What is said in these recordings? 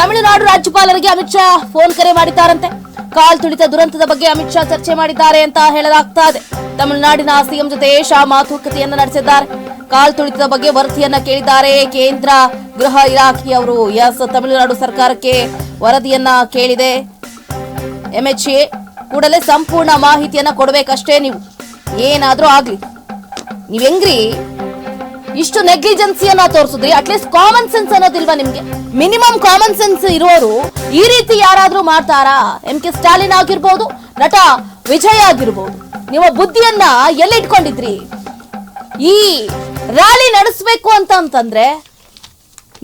ತಮಿಳುನಾಡು ರಾಜ್ಯಪಾಲರಿಗೆ ಅಮಿತ್ ಶಾ ಫೋನ್ ಕರೆ ಮಾಡಿದ್ದಾರಂತೆ. ಕಾಲ್ ತುಳಿತ ದುರಂತದ ಬಗ್ಗೆ ಅಮಿತ್ ಶಾ ಚರ್ಚೆ ಮಾಡಿದ್ದಾರೆ ಅಂತ ಹೇಳಲಾಗ್ತಾ ಇದೆ. ತಮಿಳುನಾಡಿನ ಸಿಎಂ ಜೊತೆ ಶಾ ಮಾತುಕತೆಯನ್ನು ನಡೆಸಿದ್ದಾರೆ. ಕಾಲ್ ತುಳಿತದ ಬಗ್ಗೆ ವರದಿಯನ್ನ ಕೇಳಿದ್ದಾರೆ. ಕೇಂದ್ರ ಗೃಹ ಇಲಾಖೆಯವರು ಎಸ್ ತಮಿಳುನಾಡು ಸರ್ಕಾರಕ್ಕೆ ವರದಿಯನ್ನ ಕೇಳಿದೆ. ಎಂಎಚ್ಎ ಕೂಡಲೇ ಸಂಪೂರ್ಣ ಮಾಹಿತಿಯನ್ನ ಕೊಡಬೇಕಷ್ಟೇ ನೀವು. ಏನಾದರೂ ಆಗ್ಲಿ. ನೀವ್ ಹೆಂಗ್ರಿ? ಇಷ್ಟು ನೆಗ್ಲಿಜೆನ್ಸಿಯನ್ನ ತೋರಿಸಿದ್ರಿ? ಅಟ್ಲೀಸ್ಟ್ ಕಾಮನ್ ಸೆನ್ಸ್ ಅನ್ನೋದಿಲ್ವಾ ನಿಮ್ಗೆ? ಮಿನಿಮಮ್ ಕಾಮನ್ ಸೆನ್ಸ್ ಇರೋರು ಈ ರೀತಿ ಯಾರಾದ್ರೂ ಮಾಡ್ತಾರಾ? ಎಂ ಕೆ ಸ್ಟಾಲಿನ್ ಆಗಿರ್ಬೋದು, ನಟ ವಿಜಯ್ ಆಗಿರ್ಬೋದು, ನಿಮ್ಮ ಬುದ್ಧಿಯನ್ನ ಎಲ್ಲಿ ಇಟ್ಕೊಂಡಿದ್ರಿ ಈ ರ್ಯಾಲಿ ನಡೆಸಬೇಕು ಅಂತ ಅಂತಂದ್ರೆ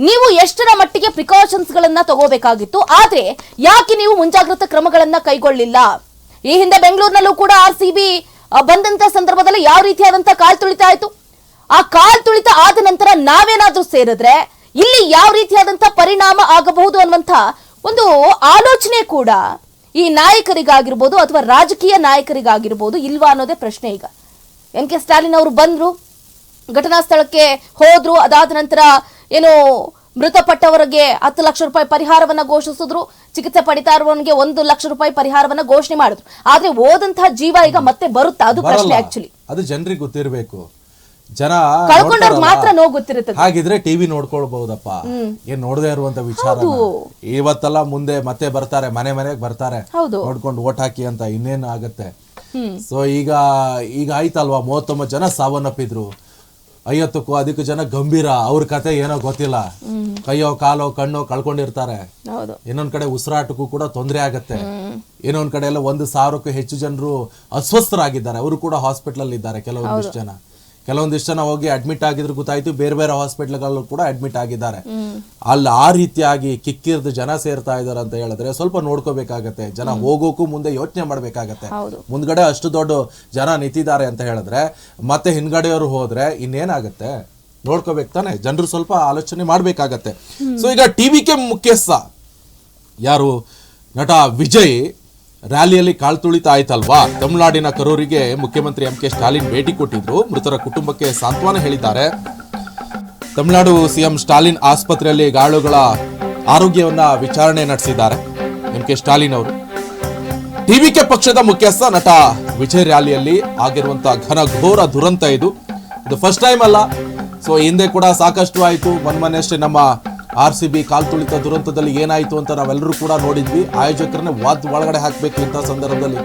ನೀವು ಎಷ್ಟರ ಮಟ್ಟಿಗೆ ಪ್ರಿಕಾಷನ್ಸ್ ಗಳನ್ನ ತಗೋಬೇಕಾಗಿತ್ತು, ಆದ್ರೆ ಯಾಕೆ ನೀವು ಮುಂಜಾಗ್ರತಾ ಕ್ರಮಗಳನ್ನ ಕೈಗೊಳ್ಳಿಲ್ಲ? ಈ ಹಿಂದೆ ಬೆಂಗಳೂರಿನಲ್ಲೂ ಕೂಡ ಆರ್ ಸಿ ಬಿ ಬಂದಂತ ಸಂದರ್ಭದಲ್ಲಿ ಯಾವ ರೀತಿಯಾದಂತ ಕಾಲ್ ತುಳಿತ ಆಯ್ತು ಆ ಕಾಲ್ ತುಳಿತ ಆದ ನಂತರ ನಾವೇನಾದ್ರೂ ಸೇರಿದ್ರೆ ಇಲ್ಲಿ ಯಾವ ರೀತಿಯಾದಂತ ಪರಿಣಾಮ ಆಗಬಹುದು ಅನ್ನುವಂತ ಒಂದು ಆಲೋಚನೆ ಕೂಡ ಈ ನಾಯಕರಿಗಾಗಿರ್ಬೋದು ಅಥವಾ ರಾಜಕೀಯ ನಾಯಕರಿಗಾಗಿರ್ಬೋದು ಇಲ್ವಾ ಅನ್ನೋದೇ ಪ್ರಶ್ನೆ ಈಗ. ಎನ್ ಕೆ ಸ್ಟಾಲಿನ್ ಅವರು ಬಂದ್ರು ಘಟನಾ ಸ್ಥಳಕ್ಕೆ ಹೋದ್ರು ಅದಾದ ನಂತರ ಏನು ಮೃತಪಟ್ಟವರಿಗೆ ಹತ್ತು ಲಕ್ಷ ರೂಪಾಯಿ ಪರಿಹಾರವನ್ನ ಘೋಷಿಸಿದ್ರು ಚಿಕಿತ್ಸೆ ಪಡಿತಾ ಇರುವವನಿಗೆ ಒಂದು ಲಕ್ಷ ರೂಪಾಯಿ ಪರಿಹಾರವನ್ನ ಘೋಷಣೆ ಮಾಡಿದ್ರು. ಆದ್ರೆ ಹೋದಂತಹ ಜೀವ ಈಗ ಮತ್ತೆ ಬರುತ್ತಾ? ಅದು ಪ್ರಶ್ನೆ ಆಕ್ಚುಲಿ ಅದು ಜನರಿಗೆ ಗೊತ್ತಿರ್ಬೇಕು. ಜನ ಮಾತ್ರ ನೋವು ಗೊತ್ತಿರುತ್ತದೆ. ಹಾಗಿದ್ರೆ ಟಿವಿ ನೋಡ್ಕೊಳ್ಬಹುದಪ್ಪ ಏನ್ ನೋಡದೆ ಇರುವಂತ ವಿಚಾರ ಇವತ್ತಲ್ಲ ಮುಂದೆ ಮತ್ತೆ ಬರ್ತಾರೆ ಮನೆ ಮನೆಗೆ ಬರ್ತಾರೆ. ನೋಡ್ಕೊಂಡು ಓಟ್ ಹಾಕಿ ಅಂತ ಇನ್ನೇನು ಆಗತ್ತೆ? ಸೊ ಈಗ ಈಗ ಆಯ್ತಲ್ವಾ? ಮೂವತ್ತೊಂಬತ್ತು ಜನ ಸಾವನ್ನಪ್ಪಿದ್ರು. ಐವತ್ತಕ್ಕೂ ಅದಕ್ಕೂ ಜನ ಗಂಭೀರ. ಅವ್ರ ಕತೆ ಏನೋ ಗೊತ್ತಿಲ್ಲ. ಕೈಯೋ ಕಾಲೋ ಕಣ್ಣೋ ಕಳ್ಕೊಂಡಿರ್ತಾರೆ. ಇನ್ನೊಂದ್ ಕಡೆ ಉಸಿರಾಟಕ್ಕೂ ಕೂಡ ತೊಂದರೆ ಆಗತ್ತೆ. ಇನ್ನೊಂದ್ ಕಡೆ ಎಲ್ಲ ಒಂದು ಸಾವಿರಕ್ಕೂ ಹೆಚ್ಚು ಜನರು ಅಸ್ವಸ್ಥರಾಗಿದ್ದಾರೆ. ಅವರು ಕೂಡ ಹಾಸ್ಪಿಟಲ್ ಅಲ್ಲಿ ಇದ್ದಾರೆ ಕೆಲವೊಂದಿಷ್ಟು ಜನ. ಕೆಲವೊಂದಿಷ್ಟು ಜನ ಹೋಗಿ ಅಡ್ಮಿಟ್ ಆಗಿದ್ರು ಗೊತ್ತಾಯ್ತು ಬೇರೆ ಬೇರೆ ಹಾಸ್ಪಿಟ್ಲ್ಗಳಲ್ಲೂ ಕೂಡ ಅಡ್ಮಿಟ್ ಆಗಿದ್ದಾರೆ. ಅಲ್ಲಿ ಆ ರೀತಿಯಾಗಿ ಕಿಕ್ಕಿರ್ದು ಜನ ಸೇರ್ತಾ ಇದಾರೆ ಅಂತ ಹೇಳಿದ್ರೆ ಸ್ವಲ್ಪ ನೋಡ್ಕೋಬೇಕಾಗತ್ತೆ. ಜನ ಹೋಗೋಕ್ಕೂ ಮುಂದೆ ಯೋಚನೆ ಮಾಡ್ಬೇಕಾಗತ್ತೆ. ಮುಂದ್ಗಡೆ ಅಷ್ಟು ದೊಡ್ಡ ಜನ ನಿಂತಿದ್ದಾರೆ ಅಂತ ಹೇಳಿದ್ರೆ ಮತ್ತೆ ಹಿಂದ್ಗಡೆಯವರು ಹೋದ್ರೆ ಇನ್ನೇನಾಗತ್ತೆ? ನೋಡ್ಕೋಬೇಕು ತಾನೆ? ಜನರು ಸ್ವಲ್ಪ ಆಲೋಚನೆ ಮಾಡ್ಬೇಕಾಗತ್ತೆ. ಸೊ ಈಗ ಟಿವಿ ಕೆ ಮುಖ್ಯಸ್ಥ ಯಾರು? ನಟ ವಿಜಯ್ ರ್ಯಾಲಿಯಲ್ಲಿ ಕಾಳ್ತುಳಿತ ಆಯ್ತಲ್ವಾ? ತಮಿಳುನಾಡಿನ ಕರೂರಿಗೆ ಮುಖ್ಯಮಂತ್ರಿ ಎಂ ಕೆ ಸ್ಟಾಲಿನ್ ಭೇಟಿ ಕೊಟ್ಟಿದ್ರು. ಮೃತರ ಕುಟುಂಬಕ್ಕೆ ಸಾಂತ್ವನ ಹೇಳಿದ್ದಾರೆ. ತಮಿಳುನಾಡು ಸಿಎಂ ಸ್ಟಾಲಿನ್ ಆಸ್ಪತ್ರೆಯಲ್ಲಿ ಗಾಳುಗಳ ಆರೋಗ್ಯವನ್ನ ವಿಚಾರಣೆ ನಡೆಸಿದ್ದಾರೆ. ಎಂ ಕೆ ಸ್ಟಾಲಿನ್ ಅವರು. ಟಿವಿಕೆ ಪಕ್ಷದ ಮುಖ್ಯಸ್ಥ ನಟ ವಿಜಯ್ ರ್ಯಾಲಿಯಲ್ಲಿ ಆಗಿರುವಂತಹ ಘನಘೋರ ದುರಂತ ಇದು. ಇದು ಫಸ್ಟ್ ಟೈಮ್ ಅಲ್ಲ. ಸೊ ಹಿಂದೆ ಕೂಡ ಸಾಕಷ್ಟು ಆಯಿತು. ಮೊನ್ಮೊನ್ನೆಷ್ಟೇ ನಮ್ಮ ಆರ್ ಸಿ ಬಿ ಕಾಲ್ ತುಳಿತ ದುರಂತದಲ್ಲಿ ಏನಾಯಿತು ಅಂತ ನಾವೆಲ್ಲರೂ ಕೂಡ ನೋಡಿದ್ವಿ. ಆಯೋಜಕರನ್ನೇ ವಾದ್ ಒಳಗಡೆ ಹಾಕಬೇಕು ಇಂಥ ಸಂದರ್ಭದಲ್ಲಿ.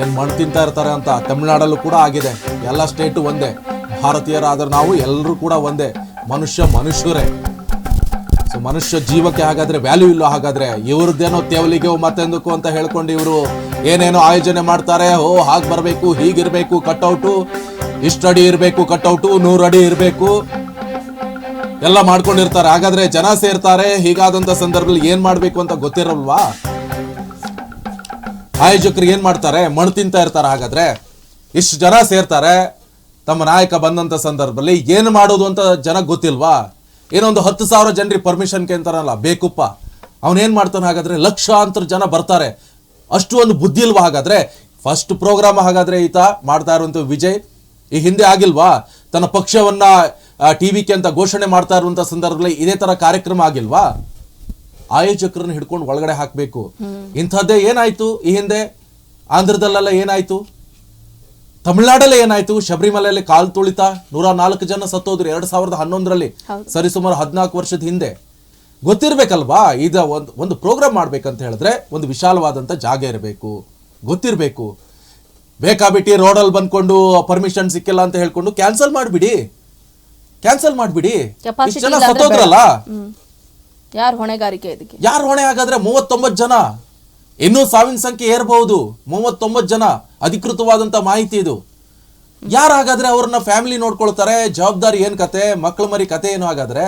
ಏನು ಮಣ್ಣು ತಿಂತಾ ಇರ್ತಾರೆ ಅಂತ ತಮಿಳುನಾಡಲ್ಲೂ ಕೂಡ ಆಗಿದೆ. ಎಲ್ಲ ಸ್ಟೇಟು ಒಂದೇ. ಭಾರತೀಯರಾದ್ರೆ ನಾವು ಎಲ್ಲರೂ ಕೂಡ ಒಂದೇ. ಮನುಷ್ಯ ಮನುಷ್ಯರೇ. ಸೊ, ಮನುಷ್ಯ ಜೀವಕ್ಕೆ ಹಾಗಾದರೆ ವ್ಯಾಲ್ಯೂ ಇಲ್ಲ ಹಾಗಾದರೆ ಇವ್ರದ್ದೇನೋ ತೇವಲಿಗೆ ಮತ್ತೆಂದಕ್ಕೂ ಅಂತ ಹೇಳ್ಕೊಂಡು ಇವರು ಏನೇನೋ ಆಯೋಜನೆ ಮಾಡ್ತಾರೆ. ಓ, ಹಾಗೆ ಬರಬೇಕು, ಹೀಗಿರಬೇಕು ಕಟ್ಔಟು ಇಷ್ಟು ಅಡಿ ಇರಬೇಕು ಕಟ್ಔಟು ನೂರು ಅಡಿ ಇರಬೇಕು. ಎಲ್ಲ ಮಾಡ್ಕೊಂಡಿರ್ತಾರೆ. ಹಾಗಾದ್ರೆ ಜನ ಸೇರ್ತಾರೆ. ಹೀಗಾದಂತ ಸಂದರ್ಭದಲ್ಲಿ ಏನ್ ಮಾಡ್ಬೇಕು ಅಂತ ಗೊತ್ತಿರಲ್ವಾ? ಆಯೋಜಕರು ಏನ್ ಮಾಡ್ತಾರೆ? ಮಣ್ಣು ತಿಂತಾ ಇರ್ತಾರೆ ಹಾಗಾದ್ರೆ. ಇಷ್ಟು ಜನ ಸೇರ್ತಾರೆ. ತಮ್ಮ ನಾಯಕ ಬಂದಂತ ಸಂದರ್ಭದಲ್ಲಿ ಏನು ಮಾಡೋದು ಅಂತ ಜನ ಗೊತ್ತಿಲ್ವಾ? ಏನೊಂದು ಹತ್ತು ಸಾವಿರ ಜನರಿಗೆ ಪರ್ಮಿಷನ್ ಕೇಂತಾರಲ್ಲ ಬೇಕುಪ್ಪ. ಅವನೇನ್ ಮಾಡ್ತಾನೆ ಹಾಗಾದ್ರೆ? ಲಕ್ಷಾಂತರ ಜನ ಬರ್ತಾರೆ. ಅಷ್ಟು ಒಂದು ಬುದ್ಧಿ ಇಲ್ವಾ ಹಾಗಾದ್ರೆ? ಫಸ್ಟ್ ಪ್ರೋಗ್ರಾಮ್ ಹಾಗಾದ್ರೆ ಈತ ಮಾಡ್ತಾ ಇರುವಂತ ವಿಜಯ್. ಈ ಹಿಂದೆ ಆಗಿಲ್ವಾ? ತನ್ನ ಪಕ್ಷವನ್ನ ಟಿವಿಕೆ ಅಂತ ಘೋಷಣೆ ಮಾಡ್ತಾ ಇರುವಂತ ಸಂದರ್ಭದಲ್ಲಿ ಇದೇ ತರ ಕಾರ್ಯಕ್ರಮ ಆಗಿಲ್ವಾ? ಆಯೋಜಕರನ್ನು ಹಿಡ್ಕೊಂಡು ಒಳಗಡೆ ಹಾಕಬೇಕು. ಇಂಥದ್ದೇ ಏನಾಯ್ತು ಈ ಹಿಂದೆ? ಆಂಧ್ರದಲ್ಲೆಲ್ಲ ಏನಾಯ್ತು? ತಮಿಳ್ನಾಡಲ್ಲೇ ಏನಾಯ್ತು? ಶಬರಿಮಲೆಯಲ್ಲಿ ಕಾಲ್ ತುಳಿತ ನೂರ ನಾಲ್ಕು ಜನ ಸತ್ತೋದ್ರು ಎರಡ್ ಸಾವಿರದ ಹನ್ನೊಂದರಲ್ಲಿ ಸರಿಸುಮಾರು ಹದಿನಾಲ್ಕು ವರ್ಷದ ಹಿಂದೆ. ಗೊತ್ತಿರ್ಬೇಕಲ್ವಾ? ಇದ ಒಂದು ಒಂದು ಪ್ರೋಗ್ರಾಮ್ ಮಾಡ್ಬೇಕಂತ ಹೇಳಿದ್ರೆ ಒಂದು ವಿಶಾಲವಾದಂತ ಜಾಗ ಇರಬೇಕು. ಗೊತ್ತಿರಬೇಕು. ಬೇಕಾಬಿಟ್ಟಿ ರೋಡಲ್ಲಿ ಬಂದ್ಕೊಂಡು ಪರ್ಮಿಷನ್ ಸಿಕ್ಕಿಲ್ಲ ಅಂತ ಹೇಳ್ಕೊಂಡು ಕ್ಯಾನ್ಸಲ್ ಮಾಡ್ಬಿಡಿ. ಕ್ಯಾನ್ಸಲ್ ಮಾಡ್ಬಿಡಿ. ಜನ ಸತ್ತೋದ್ರಲ್ಲ? ಯಾರು ಹೊಣೆಗಾರಿಕೆ ಇದಕ್ಕೆ? ಯಾರು ಹೊಣೆ ಹಾಗಾದ್ರೆ ಮೂವತ್ತೊಂಬತ್ತು ಜನ? ಇನ್ನೂ ಸಾವಿನ ಸಂಖ್ಯೆ ಏರ್ಬಹುದು. ಮೂವತ್ತೊಂಬತ್ತು ಜನ. ಅಧಿಕೃತವಾದಂತ ಮಾಹಿತಿ ಇದು. ಯಾರು ಹಾಗಾದ್ರೆ ಅವ್ರನ್ನ ಫ್ಯಾಮಿಲಿ ನೋಡ್ಕೊಳ್ತಾರೆ? ಜವಾಬ್ದಾರಿ ಏನ್ ಕತೆ? ಮಕ್ಳ ಮರಿ ಕತೆ ಏನು ಹಾಗಾದ್ರೆ?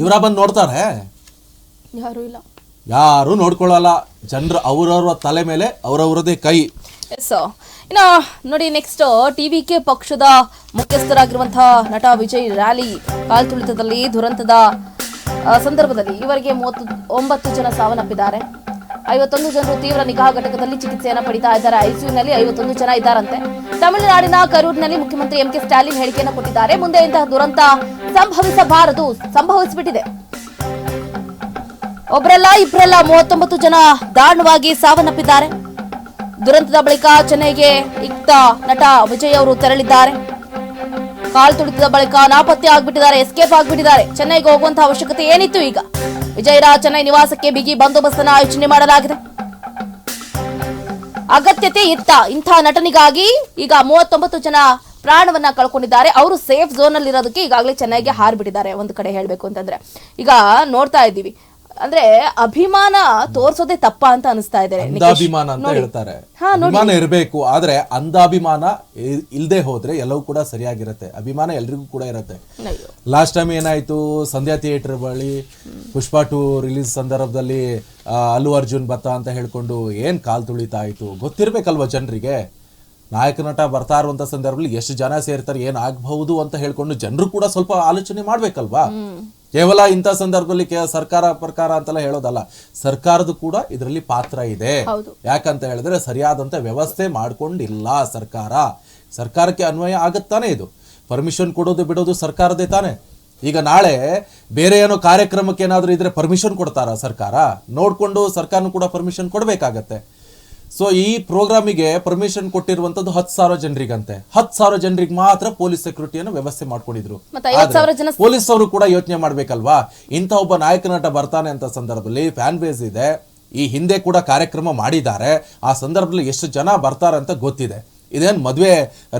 ಇವರ ಬಂದು ನೋಡ್ತಾರೆ? ಯಾರು ಇಲ್ಲ. ಯಾರು ನೋಡ್ಕೊಳ್ಳಲ್ಲ ಜನರು ಅವ್ರವ್ರ ತಲೆ ಮೇಲೆ ಅವರವರದೇ ಕೈ. ಇನ್ನ ನೋಡಿ ನೆಕ್ಸ್ಟ್ ಟಿವಿ ಕೆ ಪಕ್ಷದ ಮುಖ್ಯಸ್ಥರಾಗಿರುವಂತಹ ನಟ ವಿಜಯ್ ರ್ಯಾಲಿ ಕಾಲ್ ತುಳಿತದಲ್ಲಿ ದುರಂತದ ಸಂದರ್ಭದಲ್ಲಿ ಇವರಿಗೆ ಮೂವತ್ತು ಒಂಬತ್ತು ಜನ ಸಾವನ್ನಪ್ಪಿದ್ದಾರೆ. ಐವತ್ತೊಂದು ಜನರು ತೀವ್ರ ನಿಗಾ ಘಟಕದಲ್ಲಿ ಚಿಕಿತ್ಸೆಯನ್ನು ಪಡಿತಾ ಇದ್ದಾರೆ. ಐಸಿಯುನಲ್ಲಿ ಐವತ್ತೊಂದು ಜನ ಇದ್ದಾರಂತೆ. ತಮಿಳುನಾಡಿನ ಕರೂರಿನಲ್ಲಿ ಮುಖ್ಯಮಂತ್ರಿ ಎಂ ಕೆ ಸ್ಟಾಲಿನ್ ಹೇಳಿಕೆಯನ್ನು ಕೊಟ್ಟಿದ್ದಾರೆ. ಮುಂದೆ ಇಂತಹ ದುರಂತ ಸಂಭವಿಸಬಾರದು, ಸಂಭವಿಸಿಬಿಟ್ಟಿದೆ. ಒಬ್ರಲ್ಲ ಇಬ್ಬರೆಲ್ಲ ಮೂವತ್ತೊಂಬತ್ತು ಜನ ದಾರುಣವಾಗಿ ಸಾವನ್ನಪ್ಪಿದ್ದಾರೆ. ದುರಂತದ ಬಳಿಕ ಚೆನ್ನೈಗೆ ಇಕ್ತ ನಟ ವಿಜಯ್ ಅವರು ತೆರಳಿದ್ದಾರೆ. ಕಾಲ್ ತುಳಿತದ ಬಳಿಕ ನಾಪತ್ತೆ ಆಗ್ಬಿಟ್ಟಿದ್ದಾರೆ ಎಸ್ಕೇಪ್ ಆಗ್ಬಿಟ್ಟಿದ್ದಾರೆ. ಚೆನ್ನೈಗೆ ಹೋಗುವಂತಹ ಅವಶ್ಯಕತೆ ಏನಿತ್ತು ಈಗ? ವಿಜಯರ ಚೆನ್ನೈ ನಿವಾಸಕ್ಕೆ ಬಿಗಿ ಬಂದೋಬಸ್ತ್ ಆಯೋಜನೆ ಮಾಡಲಾಗಿದೆ. ಅಗತ್ಯತೆ ಇತ್ತ ಇಂಥ ನಟನಿಗಾಗಿ ಈಗ ಮೂವತ್ತೊಂಬತ್ತು ಜನ ಪ್ರಾಣವನ್ನ ಕಳ್ಕೊಂಡಿದ್ದಾರೆ. ಅವರು ಸೇಫ್ ಝೋನ್ ಅಲ್ಲಿ ಇರೋದಕ್ಕೆ ಈಗಾಗಲೇ ಚೆನ್ನೈಗೆ ಹಾರ್ಬಿಟ್ಟಿದ್ದಾರೆ. ಒಂದು ಕಡೆ ಹೇಳ್ಬೇಕು ಅಂತಂದ್ರೆ. ಈಗ ನೋಡ್ತಾ ಇದ್ದೀವಿ. ಅಂದ್ರೆ ಅಭಿಮಾನ ತೋರ್ಸೋದೇ ತಪ್ಪ ಅಂತ ಅನಿಸ್ತಾ ಇದೆ ಅಂದಾಭಿಮಾನ ಅಂತ ಹೇಳ್ತಾರೆ. ಅಭಿಮಾನ ಇರಬೇಕು ಆದ್ರೆ ಅಂದಾಭಿಮಾನ ಇಲ್ದೆ ಹೋದ್ರೆ ಎಲ್ಲವೂ ಕೂಡ ಸರಿಯಾಗಿರುತ್ತೆ. ಅಭಿಮಾನ ಎಲ್ರಿಗೂ ಕೂಡ ಇರುತ್ತೆ. ಲಾಸ್ಟ್ ಟೈಮ್ ಏನಾಯ್ತು? ಸಂಧ್ಯಾ ಥಿಯೇಟರ್ ಬಳಿ ಪುಷ್ಪಾ ಟು ರಿಲೀಸ್ ಸಂದರ್ಭದಲ್ಲಿ ಅಲ್ಲು ಅರ್ಜುನ್ ಬತ್ತ ಅಂತ ಹೇಳ್ಕೊಂಡು ಏನ್ ಕಾಲ್ ತುಳಿತಾ ಆಯ್ತು ಗೊತ್ತಿರ್ಬೇಕಲ್ವಾ ಜನರಿಗೆ? ನಾಯಕ ನಟ ಬರ್ತಾ ಇರುವಂತ ಸಂದರ್ಭದಲ್ಲಿ ಎಷ್ಟು ಜನ ಸೇರ್ತಾರೆ ಏನ್ ಆಗ್ಬಹುದು ಅಂತ ಹೇಳ್ಕೊಂಡು ಜನರು ಕೂಡ ಸ್ವಲ್ಪ ಆಲೋಚನೆ ಮಾಡ್ಬೇಕಲ್ವಾ? ಕೇವಲ ಇಂಥ ಸಂದರ್ಭದಲ್ಲಿ ಸರ್ಕಾರ ಪ್ರಕಾರ ಅಂತೆಲ್ಲ ಹೇಳೋದಲ್ಲ. ಸರ್ಕಾರದ ಕೂಡ ಇದರಲ್ಲಿ ಪಾತ್ರ ಇದೆ. ಯಾಕಂತ ಹೇಳಿದ್ರೆ ಸರಿಯಾದಂತ ವ್ಯವಸ್ಥೆ ಮಾಡ್ಕೊಂಡಿಲ್ಲ ಸರ್ಕಾರ. ಸರ್ಕಾರಕ್ಕೆ ಅನ್ವಯ ಆಗುತ್ತಾನೆ ಇದು. ಪರ್ಮಿಷನ್ ಕೊಡೋದು ಬಿಡೋದು ಸರ್ಕಾರದೇ ತಾನೆ. ಈಗ ನಾಳೆ ಬೇರೆ ಏನೋ ಕಾರ್ಯಕ್ರಮಕ್ಕೆ ಏನಾದರೂ ಇದ್ರೆ ಪರ್ಮಿಷನ್ ಕೊಡ್ತಾರಾ ಸರ್ಕಾರ? ನೋಡ್ಕೊಂಡು ಸರ್ಕಾರನು ಕೂಡ ಪರ್ಮಿಷನ್ ಕೊಡ್ಬೇಕಾಗತ್ತೆ. ಸೊ ಈ ಪ್ರೋಗ್ರಾಮಿಗೆ ಪರ್ಮಿಷನ್ ಕೊಟ್ಟಿರುವಂತದ್ದು ಹತ್ತು ಸಾವಿರ ಜನರಿಗಂತೆ. ಹತ್ತು ಸಾವಿರ ಜನರಿಗೆ ಮಾತ್ರ ಪೊಲೀಸ್ ಸೆಕ್ಯೂರಿಟಿಯನ್ನು ವ್ಯವಸ್ಥೆ ಮಾಡ್ಕೊಂಡಿದ್ರು. ಪೊಲೀಸ್ ಅವರು ಕೂಡ ಯೋಚನೆ ಮಾಡ್ಬೇಕಲ್ವಾ? ಇಂಥ ಒಬ್ಬ ನಾಯಕ ನಟ ಬರ್ತಾನೆ ಅಂತ ಸಂದರ್ಭದಲ್ಲಿ ಫ್ಯಾನ್ ಬೇಸ್ ಇದೆ. ಈ ಹಿಂದೆ ಕೂಡ ಕಾರ್ಯಕ್ರಮ ಮಾಡಿದ್ದಾರೆ. ಆ ಸಂದರ್ಭದಲ್ಲಿ ಎಷ್ಟು ಜನ ಬರ್ತಾರೆ ಅಂತ ಗೊತ್ತಿದೆ. ಇದೇನ್ ಮದುವೆ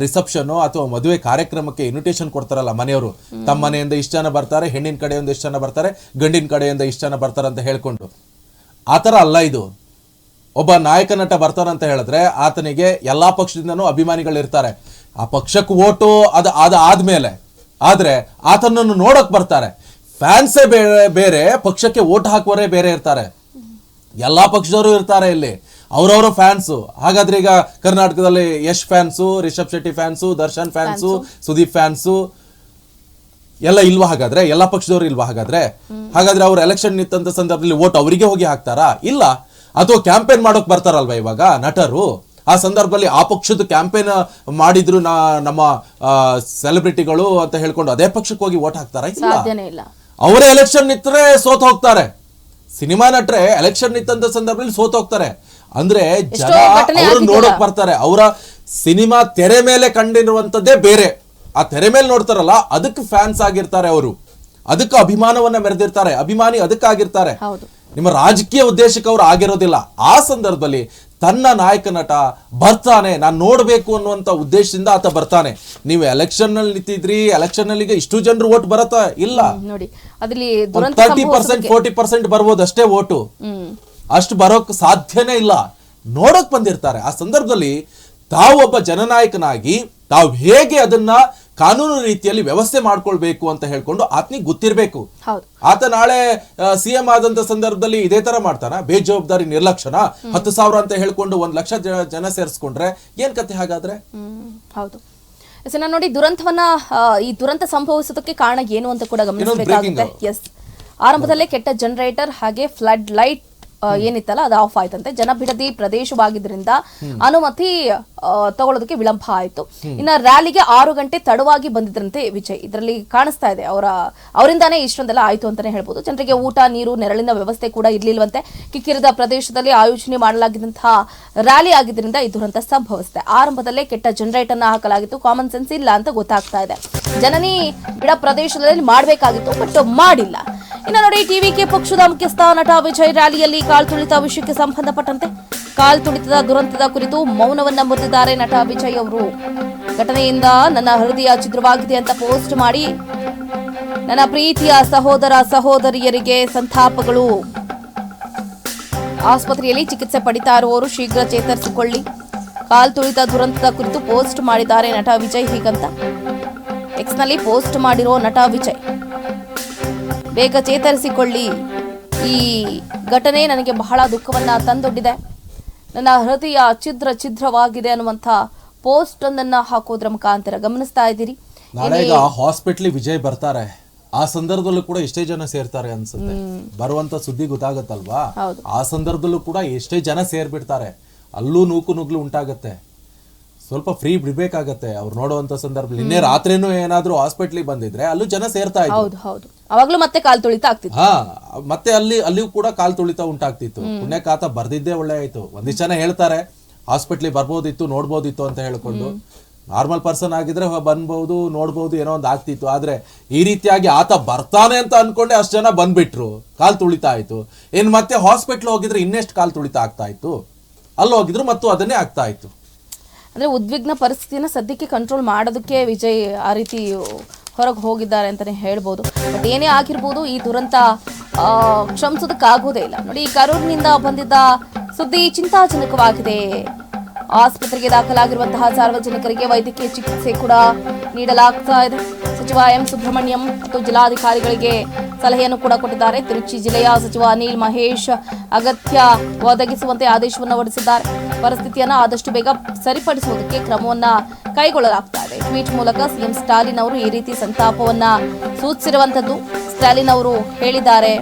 ರಿಸೆಪ್ಷನ್ ಅಥವಾ ಮದುವೆ ಕಾರ್ಯಕ್ರಮಕ್ಕೆ ಇನ್ವಿಟೇಷನ್ ಕೊಡ್ತಾರಲ್ಲ ಮನೆಯವರು. ತಮ್ಮ ಮನೆಯಿಂದ ಇಷ್ಟು ಜನ ಬರ್ತಾರೆ ಹೆಣ್ಣಿನ ಕಡೆಯಿಂದ ಇಷ್ಟು ಜನ ಬರ್ತಾರೆ ಗಂಡಿನ ಕಡೆಯಿಂದ ಇಷ್ಟು ಜನ ಬರ್ತಾರೆ ಅಂತ ಹೇಳ್ಕೊಂಡು. ಆ ಥರ ಅಲ್ಲ ಇದು. ಒಬ್ಬ ನಾಯಕ ನಟ ಬರ್ತಾನಂತ ಹೇಳಿದ್ರೆ ಆತನಿಗೆ ಎಲ್ಲಾ ಪಕ್ಷದಿಂದನೂ ಅಭಿಮಾನಿಗಳಿರ್ತಾರೆ. ಆ ಪಕ್ಷಕ್ಕೆ ಓಟು ಅದ ಅದ ಆದ್ಮೇಲೆ. ಆದ್ರೆ ಆತನನ್ನು ನೋಡಕ್ ಬರ್ತಾರೆ. ಫ್ಯಾನ್ಸೇ ಬೇರೆ ಬೇರೆ ಪಕ್ಷಕ್ಕೆ ಓಟ್ ಹಾಕುವರೇ ಬೇರೆ ಇರ್ತಾರೆ. ಎಲ್ಲಾ ಪಕ್ಷದವರು ಇರ್ತಾರೆ ಇಲ್ಲಿ. ಅವ್ರವ್ರ ಫ್ಯಾನ್ಸು. ಹಾಗಾದ್ರೆ ಈಗ ಕರ್ನಾಟಕದಲ್ಲಿ Yash fans Rishab Shetty fans Darshan fans Sudeep fans ಎಲ್ಲ ಇಲ್ವಾ ಹಾಗಾದ್ರೆ? ಎಲ್ಲಾ ಪಕ್ಷದವರು ಇಲ್ವಾ ಹಾಗಾದ್ರೆ? ಹಾಗಾದ್ರೆ ಅವ್ರು ಎಲೆಕ್ಷನ್ ನಿಂತ ಸಂದರ್ಭದಲ್ಲಿ ಓಟ್ ಅವರಿಗೆ ಹೋಗಿ ಹಾಕ್ತಾರಾ? ಇಲ್ಲ. ಅಥವಾ ಕ್ಯಾಂಪೇನ್ ಮಾಡೋಕ್ ಬರ್ತಾರಲ್ವಾ ಇವಾಗ ನಟರು? ಆ ಸಂದರ್ಭದಲ್ಲಿ ಆ ಪಕ್ಷದ ಕ್ಯಾಂಪೇನ್ ಮಾಡಿದ್ರು ನಾ- ನಮ್ಮ ಸೆಲೆಬ್ರಿಟಿಗಳು ಅಂತ ಹೇಳ್ಕೊಂಡು ಅದೇ ಪಕ್ಷಕ್ಕೆ ಹೋಗಿ ಓಟ್ ಹಾಕ್ತಾರ ಇಲ್ಲ? ಅವರೇ ಎಲೆಕ್ಷನ್ ನಿಂತರೆ ಸೋತ್ ಹೋಗ್ತಾರೆ. ಸಿನಿಮಾ ನಟ್ರೆ ಎಲೆಕ್ಷನ್ ನಿಂತಂತ ಸಂದರ್ಭದಲ್ಲಿ ಸೋತ್ ಹೋಗ್ತಾರೆ. ಅಂದ್ರೆ ಜನ ಅವ್ರು. ನೋಡಕ್ ಬರ್ತಾರೆ. ಅವರ ಸಿನಿಮಾ ತೆರೆ ಮೇಲೆ ಕಂಡಿರುವಂತದ್ದೇ ಬೇರೆ. ಆ ತೆರೆ ಮೇಲೆ ನೋಡ್ತಾರಲ್ಲ ಅದಕ್ಕೆ ಫ್ಯಾನ್ಸ್ ಆಗಿರ್ತಾರೆ ಅವರು. ಅದಕ್ಕೆ ಅಭಿಮಾನವನ್ನ ಮೆರೆದಿರ್ತಾರೆ. ಅಭಿಮಾನಿ ಅದಕ್ಕಾಗಿರ್ತಾರೆ. ನಿಮ್ಮ ರಾಜಕೀಯ ಉದ್ದೇಶಕ್ಕೆ ಅವ್ರು ಆಗಿರೋದಿಲ್ಲ. ಆ ಸಂದರ್ಭದಲ್ಲಿ ತನ್ನ ನಾಯಕ ನಟ ಬರ್ತಾನೆ ನಾನು ನೋಡಬೇಕು ಅನ್ನುವಂತ ಉದ್ದೇಶದಿಂದ ಆತ ಬರ್ತಾನೆ. ನೀವು ಎಲೆಕ್ಷನ್ನಲ್ಲಿ ನಿಂತಿದ್ರಿ ಎಲೆಕ್ಷನ್ನಲ್ಲಿ ಇಷ್ಟು ಜನರು ಓಟ್ ಬರತ್ತಾ? ಇಲ್ಲ. ನೋಡಿ ಅದ್ರಲ್ಲಿ ತರ್ಟಿ ಪರ್ಸೆಂಟ್ ಫೋರ್ಟಿ ಪರ್ಸೆಂಟ್ ಬರ್ಬೋದು ಅಷ್ಟೇ ಓಟು. ಅಷ್ಟು ಬರೋಕ್ ಸಾಧ್ಯನೇ ಇಲ್ಲ. ನೋಡಕ್ ಬಂದಿರ್ತಾರೆ. ಆ ಸಂದರ್ಭದಲ್ಲಿ ತಾವು ಒಬ್ಬ ಜನನಾಯಕನಾಗಿ ತಾವು ಹೇಗೆ ಅದನ್ನ ಕಾನೂನು ರೀತಿಯಲ್ಲಿ ವ್ಯವಸ್ಥೆ ಮಾಡ್ಕೊಳ್ಬೇಕು ಅಂತ ಹೇಳ್ಕೊಂಡು ಆತನಿಗೆ ಗೊತ್ತಿರಬೇಕು. ಆತ ನಾಳೆ ಸಿಎಂ ಆದಂತ ಸಂದರ್ಭದಲ್ಲಿ ಇದೇ ತರ ಮಾಡ್ತಾನ. ಬೇಜವಾಬ್ದಾರಿ ನಿರ್ಲಕ್ಷಣ. ಹತ್ತು ಸಾವಿರ ಅಂತ ಹೇಳ್ಕೊಂಡು ಒಂದ್ ಲಕ್ಷ ಜನ- ಸೇರಿಸ್ಕೊಂಡ್ರೆ ಏನ್ ಕತೆ ಹಾಗಾದ್ರೆ? ಹೌದು. ನಾನು ನೋಡಿ ದುರಂತವನ್ನ ಈ ದುರಂತ ಸಂಭವಿಸೋದಕ್ಕೆ ಕಾರಣ ಏನು ಅಂತ ಕೂಡ ಗಮನಿಸಬೇಕಾಗುತ್ತೆ. ಎಸ್ ಆರಂಭದಲ್ಲೇ ಕೆಟ್ಟ ಜನರೇಟರ್ ಹಾಗೆ ಫ್ಲಡ್ ಲೈಟ್ ಏನಿತ್ತಲ್ಲ, ಅದು ಆಫ್ ಆಯ್ತಂತೆ. ಜನಬಿಡದಿ ಪ್ರದೇಶವಾಗಿದ್ದರಿಂದ ಅನುಮತಿ ತಗೊಳ್ಳೋದಕ್ಕೆ ವಿಳಂಬ ಆಯಿತು. ಇನ್ನ ರ್ಯಾಲಿಗೆ ಆರು ಗಂಟೆ ತಡವಾಗಿ ಬಂದಿದ್ರಂತೆ ವಿಜಯ್. ಇದರಲ್ಲಿ ಕಾಣಿಸ್ತಾ ಇದೆ, ಅವರ, ಅವರಿಂದಾನೇ ಇಷ್ಟೊಂದೆಲ್ಲ ಆಯಿತು ಅಂತಾನೆ ಹೇಳ್ಬೋದು. ಜನರಿಗೆ ಊಟ, ನೀರು, ನೆರಳಿನ ವ್ಯವಸ್ಥೆ ಕೂಡ ಇರ್ಲಿಲ್ವಂತೆ. ಕಿಕ್ಕಿರಿದ ಪ್ರದೇಶದಲ್ಲಿ ಆಯೋಜನೆ ಮಾಡಲಾಗಿದ್ದಂತಹ ರ್ಯಾಲಿ ಆಗಿದ್ದರಿಂದ ಈ ದುರಂತ ಸಂಭವಿಸಿದೆ. ಆರಂಭದಲ್ಲೇ ಕೆಟ್ಟ ಜನರೇಟರ್ ಅನ್ನ ಹಾಕಲಾಗಿತ್ತು. ಕಾಮನ್ ಸೆನ್ಸ್ ಇಲ್ಲ ಅಂತ ಗೊತ್ತಾಗ್ತಾ ಇದೆ. ಜನನಿ ಬಿಡ ಪ್ರದೇಶದಲ್ಲಿ ಮಾಡಬೇಕಾಗಿತ್ತು ಬಟ್ ಮಾಡಿಲ್ಲ. ಇನ್ನು ನೋಡಿ ಟಿವಿಕೆ ಪಕ್ಷದ ಮುಖ್ಯಸ್ಥ ನಟ ವಿಜಯ್ ರ್ಯಾಲಿಯಲ್ಲಿ ಕಾಲ್ ತುಳಿತ ವಿಷಯಕ್ಕೆ ಸಂಬಂಧಪಟ್ಟಂತೆ ಕಾಲ್ ತುಳಿತದ ದುರಂತದ ಕುರಿತು ಮೌನವನ್ನ ಮುರಿದಿದ್ದಾರೆ ನಟ ವಿಜಯ್ ಅವರು. ಘಟನೆಯಿಂದ ನನ್ನ ಹೃದಯ ಛಿದ್ರವಾಗಿದೆ ಅಂತ ಪೋಸ್ಟ್ ಮಾಡಿ, ನನ್ನ ಪ್ರೀತಿಯ ಸಹೋದರ ಸಹೋದರಿಯರಿಗೆ ಸಂತಾಪಗಳು. ಆಸ್ಪತ್ರೆಯಲ್ಲಿ ಚಿಕಿತ್ಸೆ ಪಡಿತಾ ಇರುವವರು ಶೀಘ್ರ ಚೇತರಿಸಿಕೊಳ್ಳಿ. ಕಾಲ್ ತುಳಿತ ದುರಂತದ ಕುರಿತು ಪೋಸ್ಟ್ ಮಾಡಿದ್ದಾರೆ ನಟ ವಿಜಯ್ ಹೀಗಂತ. ಎಕ್ಸ್ನಲ್ಲಿ ಪೋಸ್ಟ್ ಮಾಡಿರೋ ನಟ ವಿಜಯ್. ಬೇಗ ಚೇತರಿಸಿಕೊಳ್ಳಿ. ಈ ಘಟನೆ ನನಗೆ ಬಹಳ ದುಃಖವನ್ನ ತಂದೊಡ್ಡಿದೆ. ನನ್ನ ಹೃದಯ ಛಿದ್ರ ಛಿದ್ರವಾಗಿದೆ ಅನ್ನುವಂಥ ಪೋಸ್ಟ್ ಒಂದನ್ನ ಹಾಕೋದ್ರ ಮುಖಾಂತರ ಗಮನಿಸ್ತಾ ಇದ್ದೀರಿ. ಹಾಸ್ಪಿಟ್ಲಿಗೆ ವಿಜಯ್ ಬರ್ತಾರೆ. ಆ ಸಂದರ್ಭದಲ್ಲೂ ಕೂಡ ಎಷ್ಟೇ ಜನ ಸೇರ್ತಾರೆ ಅನ್ಸುತ್ತೆ. ಬರುವಂತ ಸುದ್ದಿ ಗೊತ್ತಾಗತ್ತಲ್ವಾ? ಆ ಸಂದರ್ಭದಲ್ಲೂ ಕೂಡ ಎಷ್ಟೇ ಜನ ಸೇರ್ಬಿಡ್ತಾರೆ. ಅಲ್ಲೂ ನೂಕು ನುಗ್ಲು ಉಂಟಾಗತ್ತೆ. ಸ್ವಲ್ಪ ಫ್ರೀ ಬಿಡ್ಬೇಕಾಗತ್ತೆ. ಅವ್ರು ನೋಡುವಂತ ಸಂದರ್ಭದಲ್ಲಿ. ನಿನ್ನೆ ರಾತ್ರಿನೂ ಏನಾದ್ರೂ ಹಾಸ್ಪಿಟ್ಲಿಗೆ ಬಂದಿದ್ರೆ ಅಲ್ಲೂ ಜನ ಸೇರ್ತಾ ಇದ್ರು. ಹೌದು ಹೌದು. ಅವಾಗ್ಲೂ ಮತ್ತೆ ಕಾಲ್ ತುಳಿತ ಆಗ್ತಿತ್ತು. ಹಾ ಮತ್ತೆ ಅಲ್ಲಿ ಅಲ್ಲಿಯೂ ಕೂಡ ಕಾಲ್ ತುಳಿತ ಉಂಟಾಗ್ತಿತ್ತು. ಪುಣ್ಯಕಾತ ಬರ್ದಿದ್ದೇ ಒಳ್ಳೆ ಆಯ್ತು. ಒಂದಿಷ್ಟು ಜನ ಹೇಳ್ತಾರೆ ಹಾಸ್ಪಿಟ್ಲಿಗೆ ಬರ್ಬೋದಿತ್ತು ನೋಡ್ಬೋದಿತ್ತು ಅಂತ ಹೇಳ್ಕೊಂಡು. ನಾರ್ಮಲ್ ಪರ್ಸನ್ ಆಗಿದ್ರೆ ಬಂದ್ಬಹುದು ಬಂದ್ಬೋದು ನೋಡ್ಬೋದು ಏನೋ ಒಂದು ಆಗ್ತಿತ್ತು. ಆದ್ರೆ ಈ ರೀತಿಯಾಗಿ ಆತ ಬರ್ತಾನೆ ಅಂತ ಅನ್ಕೊಂಡೆ ಅಷ್ಟು ಜನ ಬಂದ್ಬಿಟ್ರು. ಕಾಲ್ ತುಳಿತ ಆಯ್ತು ಇನ್ ಮತ್ತೆ ಹಾಸ್ಪಿಟ್ಲ್ ಹೋಗಿದ್ರೆ ಇನ್ನೆಷ್ಟು ಕಾಲ್ ತುಳಿತ ಆಗ್ತಾ ಇತ್ತು? ಅಲ್ಲಿ ಹೋಗಿದ್ರು ಮತ್ತು ಅದನ್ನೇ ಆಗ್ತಾ ಇತ್ತು. ಅಂದ್ರೆ ಉದ್ವಿಗ್ನ ಪರಿಸ್ಥಿತಿನ ಸದ್ಯಕ್ಕೆ ಕಂಟ್ರೋಲ್ ಮಾಡೋದಕ್ಕೆ ವಿಜಯ್ ಆ ರೀತಿ ಹೊರಗೆ ಹೋಗಿದ್ದಾರೆ ಅಂತಲೇ ಹೇಳ್ಬೋದು. ಬಟ್ ಏನೇ ಆಗಿರ್ಬೋದು ಈ ದುರಂತ ಕ್ಷಮಿಸೋದಕ್ಕಾಗೋದೇ ಇಲ್ಲ. ನೋಡಿ ಕರೂರಿನಿಂದ ಬಂದಿದ್ದ ಸುದ್ದಿ ಚಿಂತಾಜನಕವಾಗಿದೆ. ಆಸ್ಪತ್ರೆಗೆ ದಾಖಲಾಗಿರುವಂತಹ ಸಾರ್ವಜನಿಕರಿಗೆ ವೈದ್ಯಕೀಯ ಚಿಕಿತ್ಸೆ ಕೂಡ ನೀಡಲಾಗ್ತಾ ಇದೆ. ಸಚಿವ ಎಂ ಸುಬ್ರಹ್ಮಣ್ಯಂ ಮತ್ತು ಜಿಲ್ಲಾಧಿಕಾರಿಗಳಿಗೆ ಸಲಹೆಯನ್ನು ಕೂಡ ಕೊಟ್ಟಿದ್ದಾರೆ. ತಿರುಚಿ ಜಿಲ್ಲೆಯ ಸಚಿವ ಅನಿಲ್ ಮಹೇಶ್ ಅಗತ್ಯ ಒದಗಿಸುವಂತೆ ಆದೇಶವನ್ನು ಹೊರಡಿಸಿದ್ದಾರೆ. ಪರಿಸ್ಥಿತಿಯನ್ನು ಆದಷ್ಟು ಬೇಗ ಸರಿಪಡಿಸುವುದಕ್ಕೆ ಕ್ರಮವನ್ನ ಕೈಗೊಳ್ಳಲಾಗ್ತಾ ಇದೆ. ಟ್ವೀಟ್ ಮೂಲಕ ಸಿಎಂ ಸ್ಟಾಲಿನ್ ಅವರು ಈ ರೀತಿ ಸಂತಾಪವನ್ನ ಸೂಚಿಸಿರುವಂತದ್ದು. ಸ್ಟಾಲಿನ್ ಅವರು ಹೇಳಿದ್ದಾರೆ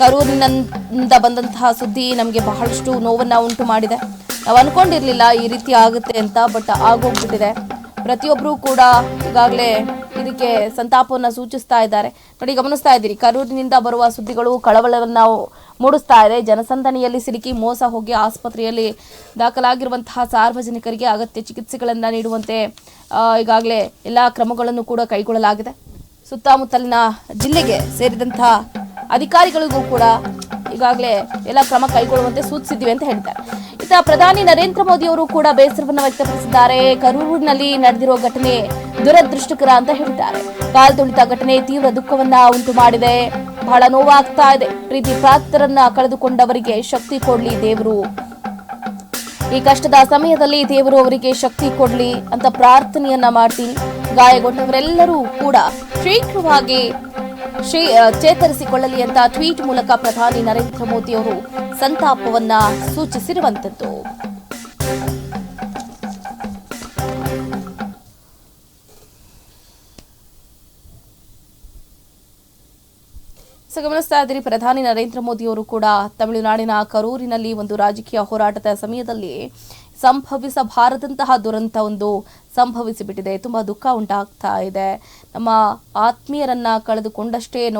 ಕರೂರಿನಿಂದ ಬಂದಂತಹ ಸುದ್ದಿ ನಮಗೆ ಬಹಳಷ್ಟು ನೋವನ್ನ ಉಂಟು ಮಾಡಿದೆ ನಾವು ಅನ್ಕೊಂಡಿರ್ಲಿಲ್ಲ ಈ ರೀತಿ ಆಗುತ್ತೆ ಅಂತ, ಬಟ್ ಆಗೋಗ್ಬಿಟ್ಟಿದೆ. ಪ್ರತಿಯೊಬ್ಬರು ಕೂಡ ಈಗಾಗಲೇ ಇದಕ್ಕೆ ಸಂತಾಪವನ್ನು ಸೂಚಿಸ್ತಾ ಇದ್ದಾರೆ. ನೋಡಿ, ಗಮನಿಸ್ತಾ ಇದ್ದೀರಿ, ಕರೂರಿನಿಂದ ಬರುವ ಸುದ್ದಿಗಳು ಕಳವಳವನ್ನು ಮೂಡಿಸ್ತಾ ಇದೆ. ಜನಸಂದಣಿಯಲ್ಲಿ ಸಿಲುಕಿ ಮೋಸ ಹೋಗಿ ಆಸ್ಪತ್ರೆಯಲ್ಲಿ ದಾಖಲಾಗಿರುವಂತಹ ಸಾರ್ವಜನಿಕರಿಗೆ ಅಗತ್ಯ ಚಿಕಿತ್ಸೆಗಳನ್ನು ನೀಡುವಂತೆ ಈಗಾಗಲೇ ಎಲ್ಲ ಕ್ರಮಗಳನ್ನು ಕೂಡ ಕೈಗೊಳ್ಳಲಾಗಿದೆ. ಸುತ್ತಮುತ್ತಲಿನ ಜಿಲ್ಲೆಗೆ ಸೇರಿದಂತಹ ಅಧಿಕಾರಿಗಳಿಗೂ ಕೂಡ ಈಗಾಗಲೇ ಎಲ್ಲ ಕ್ರಮ ಕೈಗೊಳ್ಳುವಂತೆ ಸೂಚಿಸಿದ್ದೀವಿ ಅಂತ ಹೇಳ್ತಾರೆ. ಇತ್ತ ಪ್ರಧಾನಿ ನರೇಂದ್ರ ಮೋದಿ ಅವರು ಕೂಡ ಬೇಸರವನ್ನು ವ್ಯಕ್ತಪಡಿಸಿದ್ದಾರೆ. ಕರೂರಿನಲ್ಲಿ ನಡೆದಿರುವ ಘಟನೆ ದುರದೃಷ್ಟಕರ ಅಂತ ಹೇಳಿದ್ದಾರೆ. ಕಾಲ್ ತುಳಿತ ಘಟನೆ ತೀವ್ರ ದುಃಖವನ್ನ ಉಂಟು ಮಾಡಿದೆ. ಬಹಳ ನೋವಾಗ್ತಾ ಇದೆ. ಪ್ರೀತಿ ಪ್ರಾಪ್ತರನ್ನ ಕಳೆದುಕೊಂಡವರಿಗೆ ಶಕ್ತಿ ಕೊಡ್ಲಿ ದೇವರು. ಈ ಕಷ್ಟದ ಸಮಯದಲ್ಲಿ ದೇವರು ಅವರಿಗೆ ಶಕ್ತಿ ಕೊಡ್ಲಿ ಅಂತ ಪ್ರಾರ್ಥನೆಯನ್ನ ಮಾಡ್ತೀನಿ. ಗಾಯಗೊಂಡವರೆಲ್ಲರೂ ಕೂಡ ಶೀಘ್ರವಾಗಿ ಚೇತರಿಸಿಕೊಳ್ಳಲಿ ಅಂತ ಟ್ವೀಟ್ ಮೂಲಕ ಪ್ರಧಾನಿ ನರೇಂದ್ರ ಮೋದಿ ಅವರು ಸಂತಾಪವನ್ನ ಸೂಚಿಸಿರುವಂತದ್ದು ಗಮನಿಸ್ತಾ ಇದ್ದೀರಿ, ಪ್ರಧಾನಿ ನರೇಂದ್ರ ಮೋದಿ ಅವರು ಕೂಡ ತಮಿಳುನಾಡಿನ ಕರೂರಿನಲ್ಲಿ ಒಂದು ರಾಜಕೀಯ ಹೋರಾಟದ ಸಮಯದಲ್ಲಿ ಸಂಭವಿಸಬಾರದಂತಹ ದುರಂತ ಒಂದು ಸಂಭವಿಸಿಬಿಟ್ಟಿದೆ. ತುಂಬಾ ದುಃಖ ಉಂಟಾಗ್ತಾ ಇದೆ. ನಮ್ಮ ಆತ್ಮೀಯರನ್ನ ಕಳೆದುಕೊಂಡಷ್ಟೇ